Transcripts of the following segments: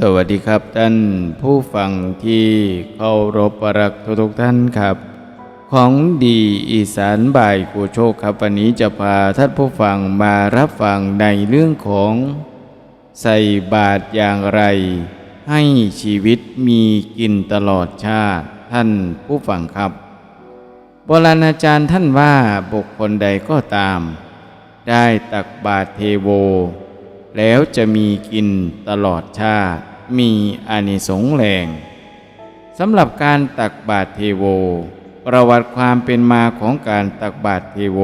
สวัสดีครับท่านผู้ฟังที่เคารพรักทุกท่านครับ ของดีอีสานบ่ายกูโชคครับวันนี้จะพาท่านผู้ฟังมารับฟังในเรื่องของใส่บาตรอย่างไร ให้ชีวิตมีกินตลอดชาติท่านผู้ฟังครับ โบราณอาจารย์ท่านว่าบุคคลใดก็ตาม ได้ตักบาตรเทโว แล้วจะมีกินตลอดชาติ มีอานิสงส์แรงสำหรับการตักบาตรเทโว ประวัติความเป็นมาของการตักบาตรเทโว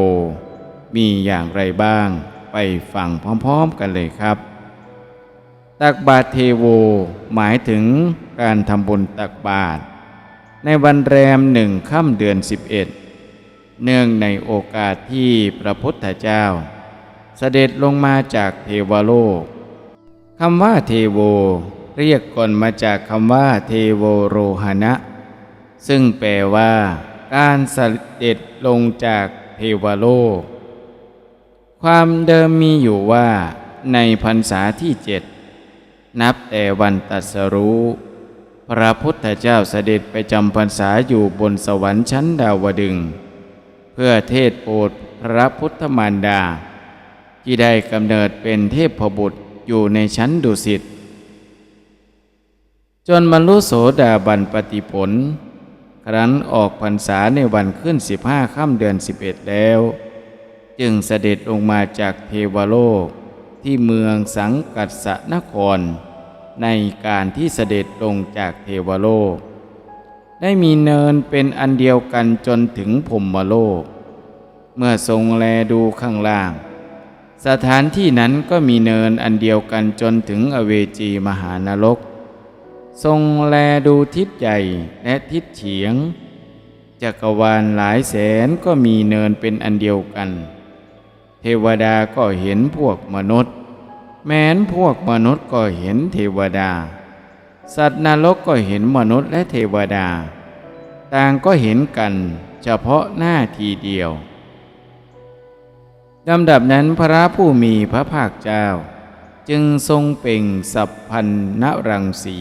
มีอย่างไรบ้างไปฟังพร้อมๆกันเลยครับ ตักบาตรเทโวหมายถึงการทำบุญตักบาตรในวันแรมหนึ่งค่ำเดือน 11 เนื่องในโอกาสที่พระพุทธเจ้า เสด็จลงมาจากเทวโลกคำว่าเทโว เรียกก่อนมาจากคำว่าเทโวโรหณะ ซึ่งแปลว่า การเสด็จลงจากเทวโลก ความเดิมมีอยู่ว่า ในพรรษาที่เจ็ดนับแต่วันตัสรู้ พระพุทธเจ้าเสด็จไปจำพรรษาอยู่บนสวรรค์ชั้นดาวดึง เพื่อเทศโปรดพระพุทธมารดา ที่ได้กำเนิดเป็นเทพบุตรอยู่ในชั้นดุสิตจนบรรลุโสดาบันปฏิผล ครั้นออกพรรษาในวันขึ้นสิบห้าค่ำเดือนสิบเอ็ดแล้ว จึงเสด็จลงมาจากเทวโลก ที่เมืองสังกัดสนคร ในการที่เสด็จลงจากเทวโลก ได้มีเนินเป็นอันเดียวกันจนถึงพรหมโลก เมื่อทรงแลดูข้างล่าง สถานที่นั้นก็มีเนินอันเดียวกันจนถึงอเวจีมหานรก ทรงแลดูทิศใหญ่และทิศเฉียง จักรวาลหลายแสนก็มีเนินเป็นอันเดียวกัน เทวดาก็เห็นพวกมนุษย์ แม้นพวกมนุษย์ก็เห็นเทวดา สัตว์นรกก็เห็นมนุษย์และเทวดา ต่างก็เห็นกันเฉพาะหน้าทีเดียว ลำดับนั้นพระผู้มีพระภาคเจ้า จึงทรงเป่งสัพพันนรังสี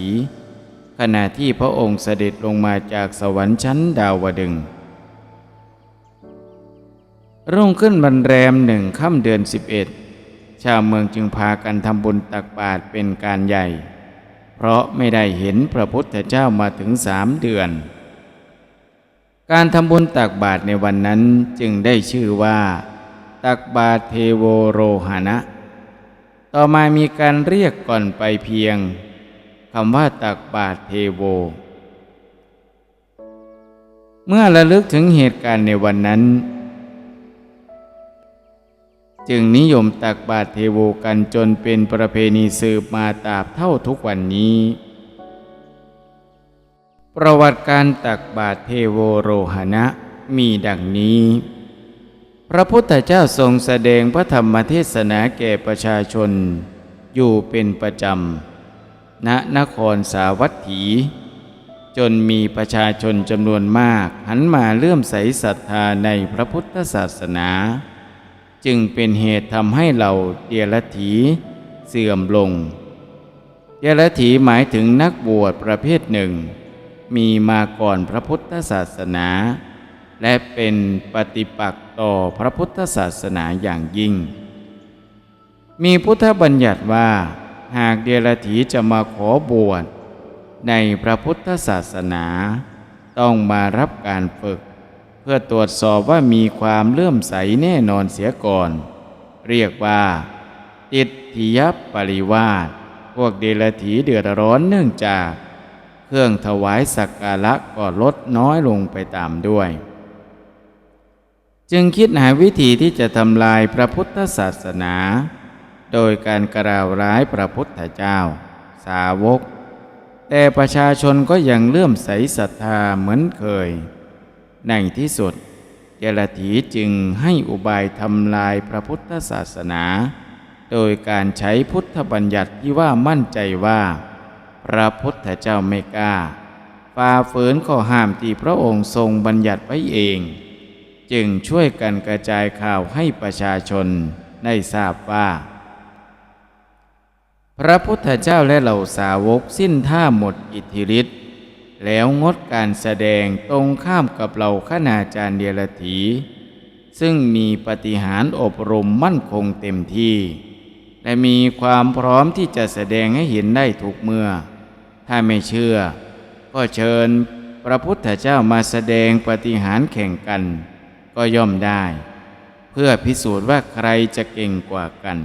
ขณะที่พระองค์เสด็จลงมาจากสวรรค์ชั้นดาวดึง รุ่งขึ้นวันแรมหนึ่งค่ำเดือนสิบเอ็ดชาวเมืองจึงพากันทำบุญตักบาตรเป็นการใหญ่ เพราะไม่ได้เห็นพระพุทธเจ้ามาถึงสามเดือน การทำบุญตักบาตรในวันนั้นจึงได้ชื่อว่า ตักบาเทโวโรหณะต่อมามีการเรียกก่อนไปเพียงคำว่าตักบาเทโว เมื่อระลึกถึงเหตุการณ์ในวันนั้น จึงนิยมตักบาตรเทโวกันจนเป็นประเพณีสืบมาตราบเท่าทุกวันนี้ประวัติการตักบาตรเทโวโรหณะมีดังนี้ พระพุทธเจ้าทรงแสดงพระธรรมเทศนาแก่ประชาชน อยู่เป็นประจำณนครสาวัตถี จนมีประชาชนจำนวนมาก หันมาเลื่อมใสศรัทธาในพระพุทธศาสนา จึงเป็นเหตุทำให้เราเดียรถีเสื่อมลงเดียรถีหมายถึงนักบวชประเภทหนึ่ง มีมาก่อนพระพุทธศาสนา และเป็นปฏิปักษ์ต่อพระพุทธศาสนาอย่างยิ่ง มีพุทธบัญญัติว่า หากเดรถีจะมาขอบวชในพระพุทธศาสนา ต้องมารับการฝึก เพื่อตรวจสอบว่ามีความเลื่อมใสแน่นอนเสียก่อน เรียกว่าติดทิยปริวาสพวกเดรถีเดือดร้อนเนื่องจาก เครื่องถวายสักการะก็ลดน้อยลงไปตามด้วย จึงคิดหาวิธีที่จะทำลายพระพุทธศาสนา โดยการกล่าวร้ายพระพุทธเจ้า สาวก แต่ประชาชนก็ยังเลื่อมใสศรัทธาเหมือนเคย ในที่สุดเจรถีจึงให้อุบายทำลายพระพุทธศาสนา โดยการใช้พุทธบัญญัติที่ว่ามั่นใจว่า พระพุทธเจ้าไม่กล้าฝ่าฝืนข้อห้ามที่พระองค์ทรงบัญญัติไว้เอง จึงช่วยกันกระจายข่าวให้ประชาชนได้ทราบว่า พระพุทธเจ้าและเหล่าสาวกสิ้นท่าหมดอิทธิฤทธิ์แล้วงดการแสดงตรงข้ามกับเหล่าคณาจารย์เดียรถี ซึ่งมีปฏิหารอบรมมั่นคงเต็มที่ และมีความพร้อมที่จะแสดงให้เห็นได้ทุกเมื่อ ถ้าไม่เชื่อ ก็เชิญพระพุทธเจ้ามาแสดงปฏิหารแข่งกัน ก็ย่อมได้ เพื่อพิสูจน์ว่าใครจะเก่งกว่ากัน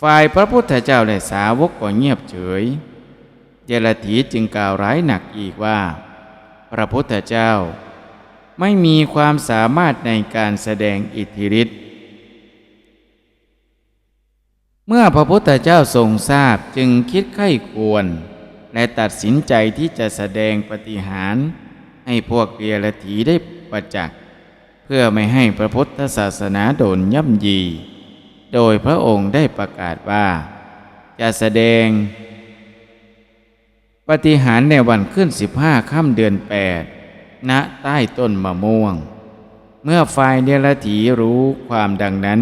ฝ่ายพระพุทธเจ้าและสาวกก็เงียบเฉยเยลถีจึงกล่าวร้ายหนักอีกว่า พระพุทธเจ้า ไม่มีความสามารถในการแสดงอิทธิฤทธิ์เมื่อพระพุทธเจ้าทรงทราบจึงคิดไข้ควร และตัดสินใจที่จะแสดงปฏิหาร ให้พวกเกียลถีได้ประจักษ์เพื่อไม่ให้พระพุทธศาสนาโดนย่ำยี โดยพระองค์ได้ประกาศว่า จะแสดง ปฏิหารในวันขึ้นสิบห้าค่ำเดือนแปดณใต้ต้นมะม่วง เมื่อฝ่ายเดลถีรู้ความดังนั้น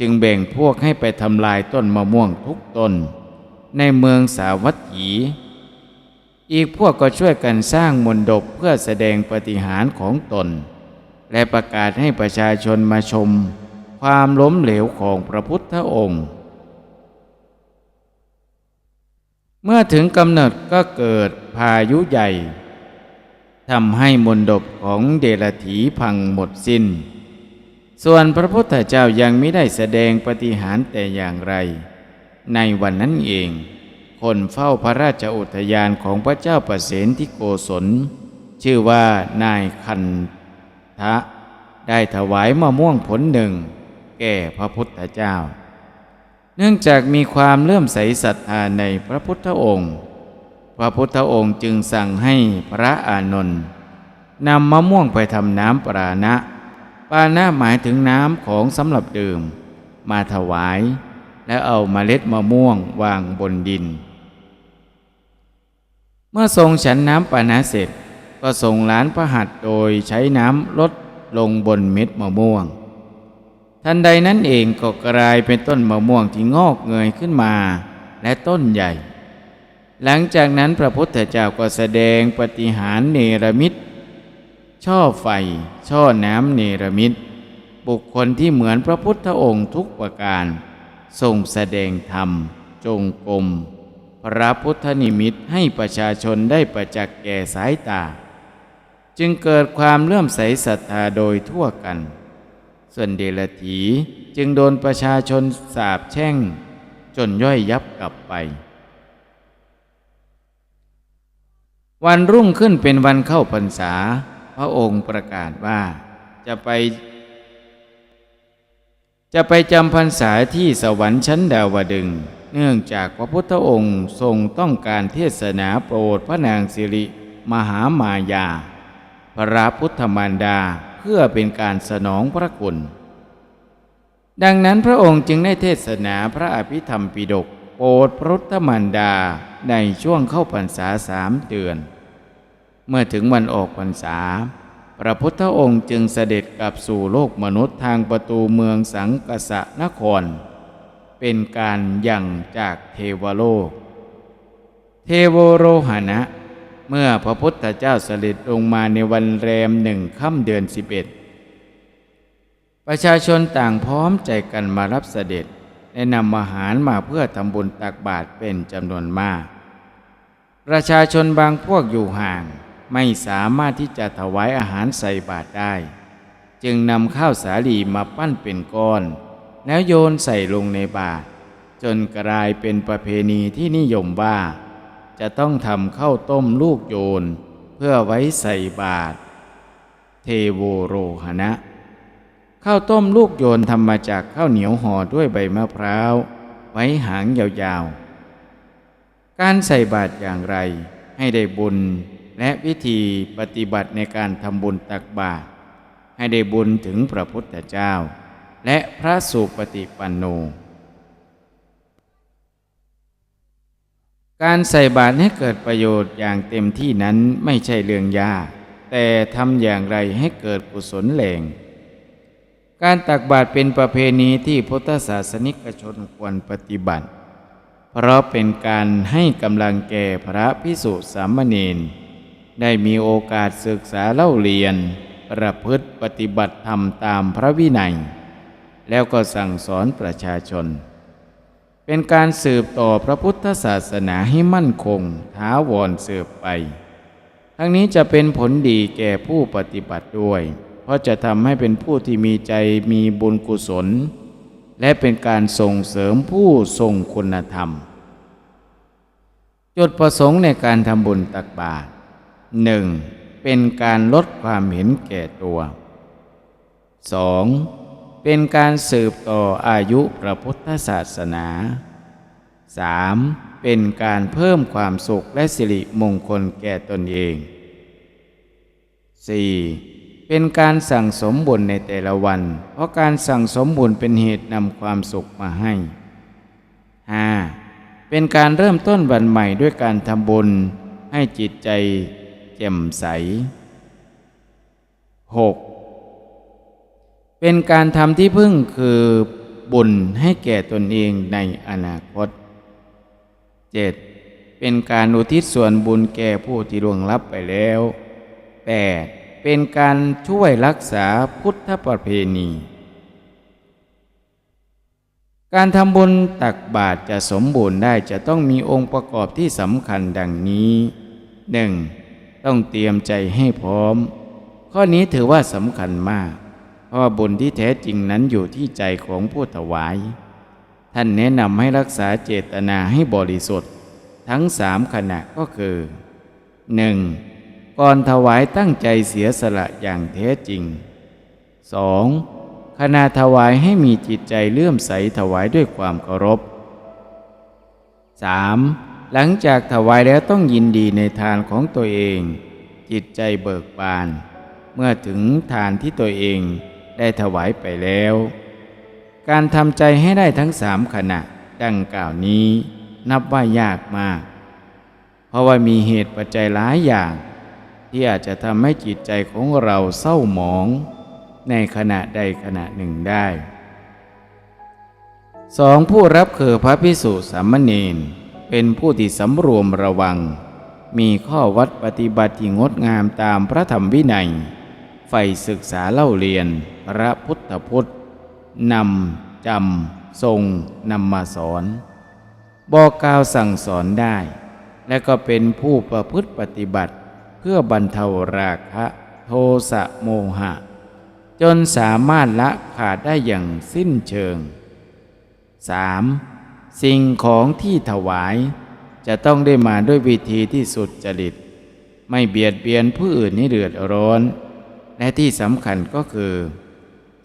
จึงแบ่งพวกให้ไปทำลายต้นมะม่วงทุกต้น ในเมืองสาวัตถี อีกพวกก็ช่วยกันสร้างมนดบเพื่อแสดงปฏิหารของตน และประกาศให้ประชาชนมาชม ความล้มเหลวของพระพุทธองค์ เมื่อถึงกำเนิดก็เกิดพายุใหญ่ทำให้มนดบของเดลถีพังหมดสิน้น ส่วนพระพุทธเจ้ายังไม่ได้แสดงปฏิหารแต่อย่างไร ในวันนั้นเอง คนเฝ้าพระราชอุทยานของพระเจ้าประเสนที่โกศล ชื่อว่านายคันทะ ได้ถวายมะม่วงผลหนึ่ง แก่พระพุทธเจ้า เนื่องจากมีความเลื่อมใสศรัทธาในพระพุทธองค์ พระพุทธองค์จึงสั่งให้พระอานนท์นำมะม่วงไปทำน้ำปราณะปานะหมายถึงน้ำของสำหรับดื่ม มาถวาย แล้วเอาเมล็ดมะม่วงวางบนดิน เมื่อทรงฉันน้ำปานะเสร็จ ก็ทรงล้านพระหัตถ์โดยใช้น้ำลดลงบนเม็ดมะม่วง ทันใดนั้นเองก็กลายเป็นต้นมะม่วงที่งอกเงยขึ้นมา และต้นใหญ่ หลังจากนั้นพระพุทธเจ้าก็แสดงปฏิหารเนรมิต ช่อไฟ ช่อน้ำเนรมิต บุคคลที่เหมือนพระพุทธองค์ทุกประการทรงแสดงธรรม จงกรม พระพุทธนิมิตให้ประชาชนได้ประจักษ์แก่สายตา จึงเกิดความเลื่อมใสศรัทธาโดยทั่วกัน ส่วนเดลถีจึงโดนประชาชนสาบแช่ง จนย่อยยับกลับไป วันรุ่งขึ้นเป็นวันเข้าพรรษา พระองค์ประกาศว่าจะไป จะไปจำพรรษาที่สวรรค์ชั้นดาวดึงส์ เนื่องจากพระพุทธองค์ทรงต้องการเทศนาโปรดพระนางสิริ มหามายา พระพุทธมารดาเพื่อเป็นการสนองพระคุณ ดังนั้นพระองค์จึงได้เทศนาพระอภิธรรมปิฎกโปรดพระพุทธมารดาในช่วงเข้าพรรษาสามเดือน เมื่อถึงวันออกพรรษา พระพุทธองค์จึงเสด็จกลับสู่โลกมนุษย์ทางประตูเมืองสังกษะนคร เป็นการยังจากเทวโลก เทวโรหณะ เมื่อพระพุทธเจ้าเสด็จลงมาในวันแรมหนึ่งค่ำเดือนสิบเอ็ดประชาชนต่างพร้อมใจกันมารับเสด็จและนำอาหารมาเพื่อทำบุญตักบาตรเป็นจำนวนมาก ประชาชนบางพวกอยู่ห่างไม่สามารถที่จะถวายอาหารใส่บาตรได้ จึงนำข้าวสาลีมาปั้นเป็นก้อน แล้วโยนใส่ลงในบาตรจนกลายเป็นประเพณีที่นิยมว่า จะต้องทำข้าวต้มลูกโยน เพื่อไว้ใส่บาตรเทโวโรหณะข้าวต้มลูกโยนทำมาจากข้าวเหนียวห่อด้วยใบมะพร้าว ไว้หางยาวๆ การใส่บาตรอย่างไร ให้ได้บุญและวิธีปฏิบัติในการทำบุญตักบาตรให้ได้บุญถึงพระพุทธเจ้า และพระสุปฏิปันโน การใส่บาตรให้เกิดประโยชน์อย่างเต็มที่นั้นไม่ใช่เรื่องยาก แต่ทำอย่างไรให้เกิดกุศลแหลงการตักบาตรเป็นประเพณีที่พุทธศาสนิกชนควรปฏิบัติ เพราะเป็นการให้กำลังแก่พระพิสุสามเณรได้มีโอกาสศึกษาเล่าเรียน ประพฤติปฏิบัติธรรมตามพระวินัย แล้วก็สั่งสอนประชาชน เป็นการสืบต่อพระพุทธศาสนาให้มั่นคงท้าวรสืบไป ทั้งนี้จะเป็นผลดีแก่ผู้ปฏิบัติด้วย เพราะจะทำให้เป็นผู้ที่มีใจมีบุญกุศล และเป็นการส่งเสริมผู้ทรงคุณธรรม จุดประสงค์ในการทำบุญตักบาตรหนึ่งเป็นการลดความเห็นแก่ตัว 2. เป็นการสืบต่ออายุพระพุทธศาสนา 3. เป็นการเพิ่มความสุขและสิริมงคลแก่ตนเอง 4. เป็นการสั่งสมบุญในแต่ละวัน เพราะการสั่งสมบุญเป็นเหตุนำความสุขมาให้ 5. เป็นการเริ่มต้นวันใหม่ด้วยการทำบุญให้จิตใจแจ่มใส 6. เป็นการทำที่พึ่งคือบุญให้แก่ตนเองในอนาคต 7. เป็นการอุทิศส่วนบุญแก่ผู้ที่ล่วงลับไปแล้ว 8. เป็นการช่วยรักษาพุทธประเพณี การทำบุญตักบาตรจะสมบูรณ์ได้จะต้องมีองค์ประกอบที่สำคัญดังนี้ 1. ต้องเตรียมใจให้พร้อม ข้อนี้ถือว่าสำคัญมาก เพราะบุญที่แท้จริงนั้นอยู่ที่ใจของผู้ถวาย ท่านแนะนำให้รักษาเจตนาให้บริสุทธิ์ ทั้งสามขณะก็คือ 1. ก่อนถวายตั้งใจเสียสละอย่างแท้จริง 2. ขณะถวายให้มีจิตใจเลื่อมใสถวายด้วยความเคารพ 3. หลังจากถวายแล้วต้องยินดีในทานของตัวเอง จิตใจเบิกบาน เมื่อถึงทานที่ตัวเอง ได้ถวายไปแล้ว การทำใจให้ได้ทั้งสามขณะ ดังกล่าวนี้นับว่ายากมาก เพราะว่ามีเหตุปัจจัยหลายอย่าง ที่อาจจะทำให้จิตใจของเราเศร้าหมอง ในขณะใดขณะหนึ่งได้สองผู้รับคือพระพิสุสามเณรเป็นผู้ที่สำรวมระวัง มีข้อวัดปฏิบัติที่งดงามตามพระธรรมวินัย ใฝ่ศึกษาเล่าเรียน พระพุทธพุทธนำจำทรงนำมาสอน บอกกล่าวสั่งสอนได้ และก็เป็นผู้ประพฤติปฏิบัติ เพื่อบรรเทาราคะโทสะโมหะ จนสามารถละขาดได้อย่างสิ้นเชิง 3. สิ่งของที่ถวาย จะต้องได้มาด้วยวิธีที่สุดจริต ไม่เบียดเบียนผู้อื่นให้เดือดร้อน และที่สำคัญก็คือ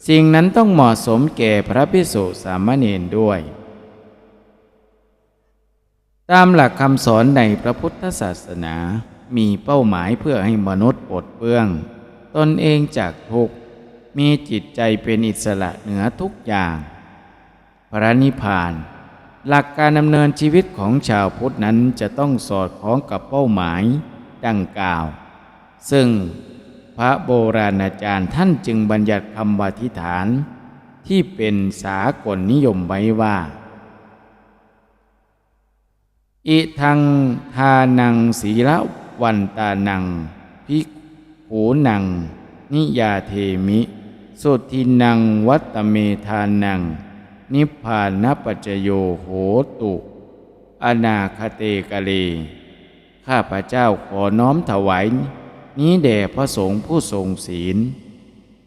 สิ่งนั้นต้องเหมาะสมแก่พระพิสุสามเณรด้วย ตามหลักคำสอนในพระพุทธศาสนามีเป้าหมายเพื่อให้มนุษย์ปลดเปลื้อง ตนเองจากทุกข์มีจิตใจเป็นอิสระเหนือทุกอย่าง พระนิพพาน หลักการดำเนินชีวิตของชาวพุทธนั้นจะต้องสอดคล้องกับเป้าหมายดังกล่าว ซึ่ง พระโบราณอาจารย์ท่านจึงบัญญัติคำวาทิฐาน ที่เป็นสากลนิยมไว้ว่า อิทังทานังศีลวันตานังภิกขูนัง นิยาเทมิ สุทินังวัตเมทานัง นิพพานปัจจโยโหตุ อนาคเตกะเล ข้าพระเจ้าขอน้อมถวาย นี้แด่พระสงฆ์ผู้ทรงศีล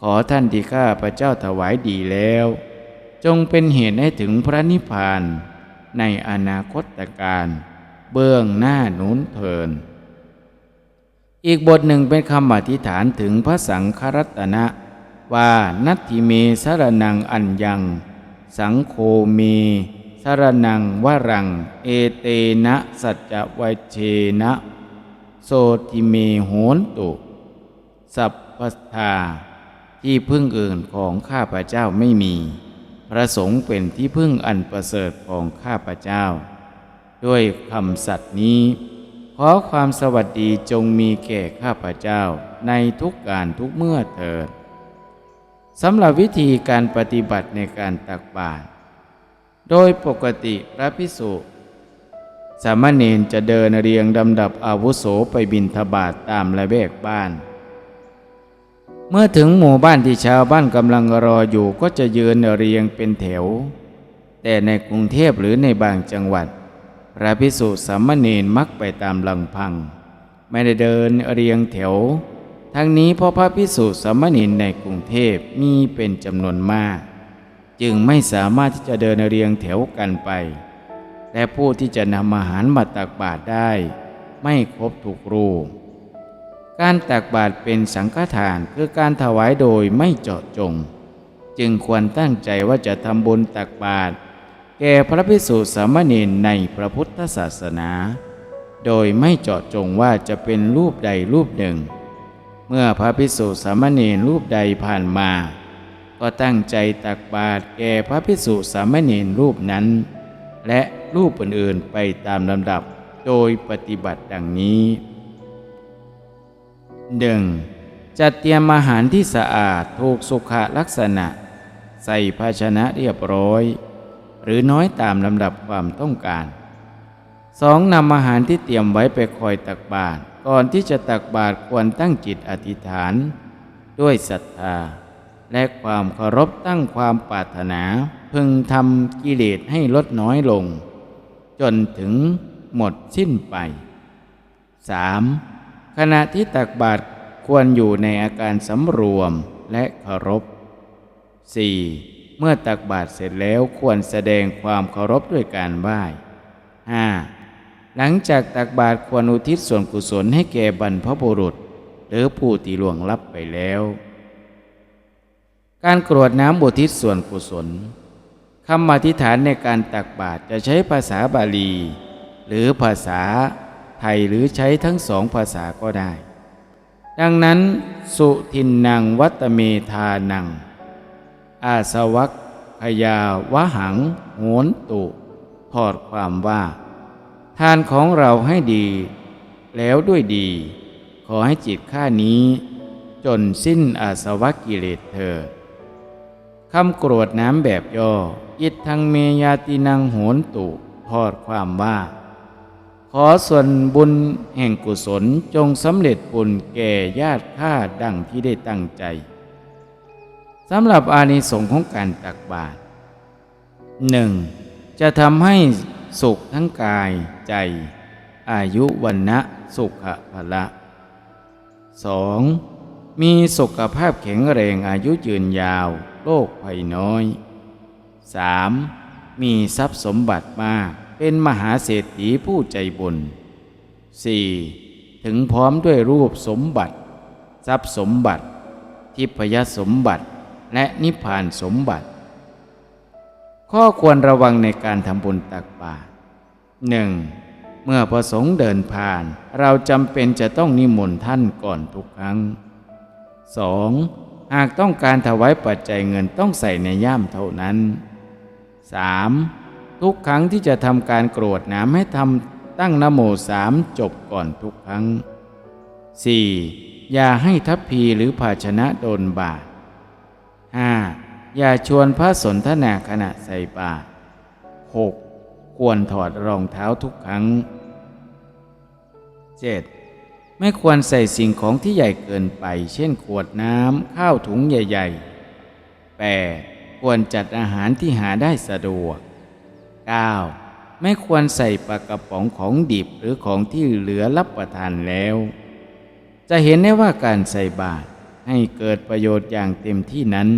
ขอท่านที่ข้าพระเจ้าถวายดีแล้ว จงเป็นเหตุให้ถึงพระนิพพาน ในอนาคตการ เบื้องหน้านุนเทิน อีกบทหนึ่งเป็นคำอธิษฐานถึงพระสังฆรัตนะ ว่านัตถิเมสรนังอัญญัง สังโฆเมสรนังวรัง เอเตนะสัจจวัเชนะ โสติเมโหนตุสัพพทาที่พึ่งอื่นของข้าพเจ้าไม่มี พระสงฆ์เป็นที่พึ่งอันประเสริฐของข้าพเจ้า ด้วยคำสัตย์นี้ ขอความสวัสดีจงมีแก่ข้าพเจ้าในทุกการทุกเมื่อเถิดสำหรับวิธีการปฏิบัติในการตักบาตรโดยปกติพระพิสุ สามเณรจะเดินเรียงลำดับอาวุโสไปบินทบาทตามระเบียกบ้าน เมื่อถึงหมู่บ้านที่ชาวบ้านกำลังรออยู่ก็จะยืนเรียงเป็นแถว แต่ในกรุงเทพหรือในบางจังหวัด พระพิสุสามเณรมักไปตามลำพัง ไม่ได้เดินเรียงแถว ทั้งนี้เพราะพระพิสุสามเณรในกรุงเทพมีเป็นจำนวนมาก จึงไม่สามารถที่จะเดินเรียงแถวกันไป และผู้ที่จะนำอาหารมาตักบาตรได้ ไม่ครบถูกรูการตักบาตรเป็นสังฆทานคือการถวายโดยไม่เจาะจง จึงควรตั้งใจว่าจะทำบุญตักบาตรแก่พระภิกษุสามเณรในพระพุทธศาสนา โดยไม่เจาะจงว่าจะเป็นรูปใดรูปหนึ่ง เมื่อพระภิกษุสามเณรรูปใดผ่านมา ก็ตั้งใจตักบาตรแก่พระภิกษุสามเณรรูปนั้น และ รูปอื่นๆไปตามลำดับโดยปฏิบัติดังนี้หนึ่งจัดเตรียมอาหารที่สะอาดถูกสุขลักษณะ ใส่ภาชนะเรียบร้อย หรือน้อยตามลำดับความต้องการสองนำอาหารที่เตรียมไว้ไปคอยตักบาตรก่อนที่จะตักบาตรควรตั้งจิตอธิษฐาน ด้วยศรัทธา และความเคารพตั้งความปรารถนา พึงทำกิเลสให้ลดน้อยลง จนถึงหมดสิ้นไป 3. ขณะที่ตักบาตรควรอยู่ในอาการสำรวมและเคารพ 4. เมื่อตักบาตรเสร็จแล้วควรแสดงความเคารพด้วยการไหว้ 5. หลังจากตักบาตรควรอุทิศส่วนกุศลให้แก่บรรพบุรุษ หรือผู้ที่ล่วงลับไปแล้ว การกรวดน้ำอุทิศส่วนกุศล คำอธิษฐานในการตักบาตรจะใช้ภาษาบาลี หรือภาษาไทยหรือใช้ทั้งสองภาษาก็ได้ ดังนั้น สุทินนังวัตเมธานัง อาสวัคพยาวะหังโหนตุทอดความว่า ทานของเราให้ดี แล้วด้วยดี ขอให้จิตข้านี้ จนสิ้นอาสวะกิเลสเถิดคำกรวดน้ำแบบย่อ อิทธังเมยาตินังโหนตุทอดความว่า ขอส่วนบุญแห่งกุศลจงสำเร็จบุญแก่ญาติข้าดังที่ได้ตั้งใจสำหรับอานิสงส์ของการตักบาตรหนึ่งจะทำให้สุขทั้งกายใจ อายุวันนะสุขภละ 2. มีสุขภาพแข็งแรงอายุยืนยาว โรคภัยน้อย 3. มีทรัพย์สมบัติมาก เป็นมหาเศรษฐีผู้ใจบุญ 4. ถึงพร้อมด้วยรูปสมบัติ ทรัพย์สมบัติ ทิพยสมบัติและนิพพานสมบัติ ข้อควรระวังในการทำบุญตักบาตรหนึ่งเมื่อประสงค์เดินผ่าน เราจำเป็นจะต้องนิมนต์ท่านก่อนทุกครั้ง 2. หากต้องการถวายปัจจัยเงินต้องใส่ในย่ามเท่านั้น 3. ทุกครั้งที่จะทำการกรวดน้ำให้ทำตั้งนโมสามจบก่อนทุกครั้ง 4. อย่าให้ทัพพีหรือภาชนะโดนบาด 5. อย่าชวนพระสนทนาขณะใส่บาตร 6. ควรถอดรองเท้าทุกครั้ง 7. ไม่ควรใส่สิ่งของที่ใหญ่เกินไป เช่นขวดน้ำ ข้าวถุงใหญ่ๆ 8. ควรจัดอาหารที่หาได้สะดวก 9. ไม่ควรใส่ปลากระป๋องของดิบหรือของที่เหลือรับประทานแล้ว จะเห็นได้ว่าการใส่บาตรให้เกิดประโยชน์อย่างเต็มที่นั้น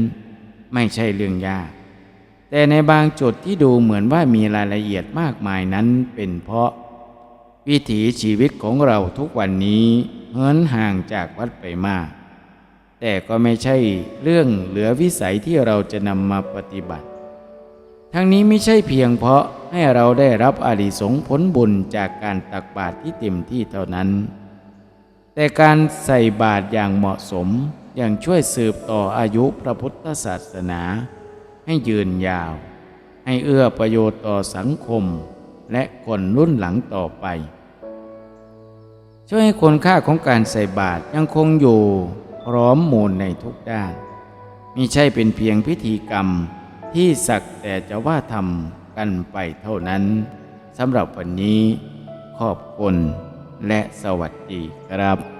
ไม่ใช่เรื่องยาก แต่ในบางจุดที่ดูเหมือนว่ามีรายละเอียดมากมายนั้นเป็นเพราะ วิถีชีวิตของเราทุกวันนี้เหินห่างจากวัดไปมาก แต่ก็ไม่ใช่เรื่องเหลือวิสัยที่เราจะนำมาปฏิบัติ ทั้งนี้ไม่ใช่เพียงเพราะให้เราได้รับอานิสงผลบุญจากการตักบาตรที่เต็มที่เท่านั้น แต่การใส่บาตรอย่างเหมาะสมยังช่วยสืบต่ออายุพระพุทธศาสนา ให้ยืนยาว ให้เอื้อประโยชน์ต่อสังคม และคนรุ่นหลังต่อไป ช่วยให้คุณค่าของการใส่บาตรยังคงอยู่ ร้อมมูลในทุกด้านมิใช่เป็นเพียงพิธีกรรมที่สักแต่จะว่าทำกันไปเท่านั้นสำหรับวันนี้ ขอบคุณและสวัสดีครับ